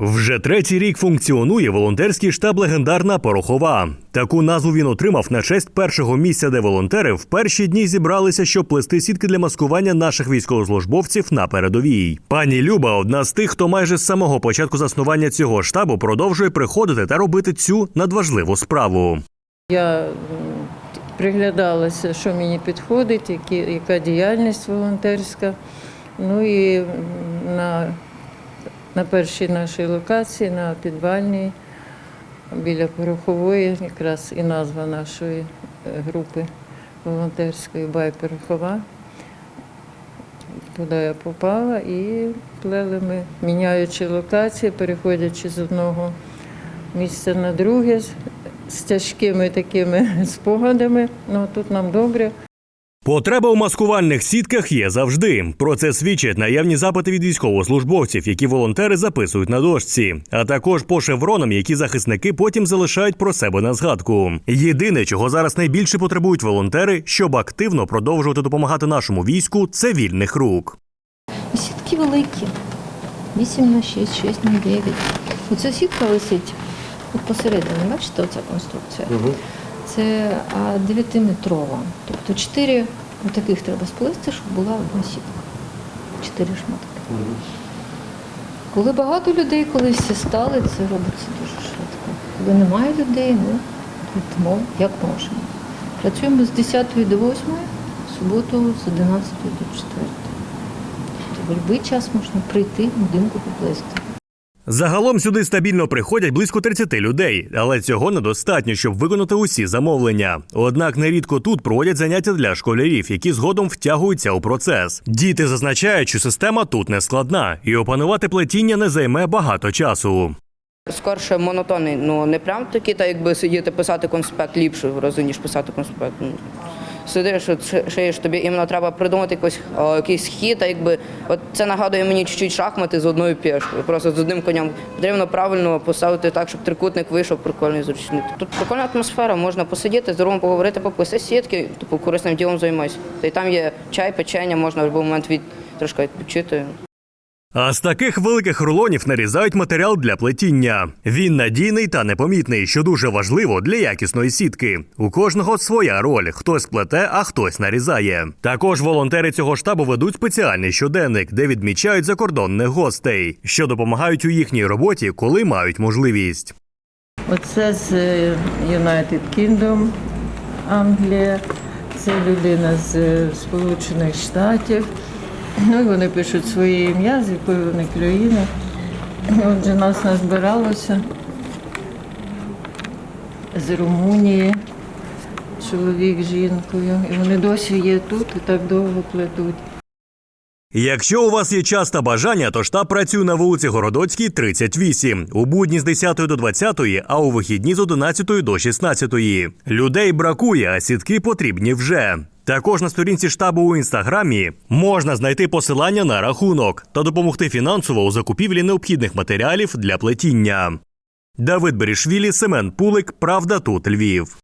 Вже третій рік функціонує волонтерський штаб легендарна Порохова. Таку назву він отримав на честь першого місця, де волонтери в перші дні зібралися, щоб плести сітки для маскування наших військовослужбовців на передовій. Пані Люба одна з тих, хто майже з самого початку заснування цього штабу продовжує приходити та робити цю надважливу справу. Я приглядалася, що мені підходить, які, яка діяльність волонтерська. Ну і на, на першій нашій локації, на підвальній, біля Порохової, якраз і назва нашої е, групи волонтерської Байпорохова. Туди я попала і плели ми, міняючи локації, переходячи з одного місця на друге з тяжкими такими спогадами. Ну тут нам добре. Потреба у маскувальних сітках є завжди. Про це свідчать наявні запити від військовослужбовців, які волонтери записують на дошці, а також по шевронам, які захисники потім залишають про себе на згадку. Єдине, чого зараз найбільше потребують волонтери, щоб активно продовжувати допомагати нашому війську, це вільних рук. Сітки великі. 8 на 6, 6 на 9. Оця сітка висить посередині, бачите, оця конструкція. Це 9-метрова. Тобто 4 таких треба сплести, щоб була одна сітка. 4 шматки. Коли багато людей, коли всі стали, це робиться дуже швидко. Коли немає людей, ну, йдемо як можемо. Працюємо з 10 до 8, в суботу з 11 до 4. Тобто в будь-який час можна прийти, в будинку поплести. Загалом сюди стабільно приходять близько 30 людей, але цього недостатньо, щоб виконати усі замовлення. Однак нерідко тут проводять заняття для школярів, які згодом втягуються у процес. Діти зазначають, що система тут не складна, і опанувати плетіння не займе багато часу. Скорше монотонний, ну не прям такі, та якби сидіти писати конспект ліпше в ніж писати конспект. Сидиш, от шиєш, тобі іменно треба придумати якось, о, якийсь хід, а якби от це нагадує мені чуть-чуть шахмати з одною пішкою, просто з одним конем. Потрібно правильно поставити так, щоб трикутник вийшов прикольний зручний. Тут прикольна атмосфера, можна посидіти, з другом поговорити, поплести сітки, типу корисним ділом займайся. Та й там є чай, печення, можна в будь-який момент від трошки відпочити. А з таких великих рулонів нарізають матеріал для плетіння. Він надійний та непомітний, що дуже важливо для якісної сітки. У кожного своя роль: хтось плете, а хтось нарізає. Також волонтери цього штабу ведуть спеціальний щоденник, де відмічають закордонних гостей, що допомагають у їхній роботі, коли мають можливість. Оце з е, United Kingdom, Англія. Це людина з е, Сполучених Штатів. Ну і вони пишуть своє ім'я, з якої вони країни. Отже, нас назбиралося з Румунії, чоловік з жінкою. І вони досі є тут і так довго плетуть. Якщо у вас є час та бажання, то штаб працює на вулиці Городоцькій, 38, у будні з 10 до 20, а у вихідні з 11 до 16. Людей бракує, а сітки потрібні вже. Також на сторінці штабу у інстаграмі можна знайти посилання на рахунок та допомогти фінансово у закупівлі необхідних матеріалів для плетіння. Давид Берішвілі, Семен Пулик, Правда тут Львів.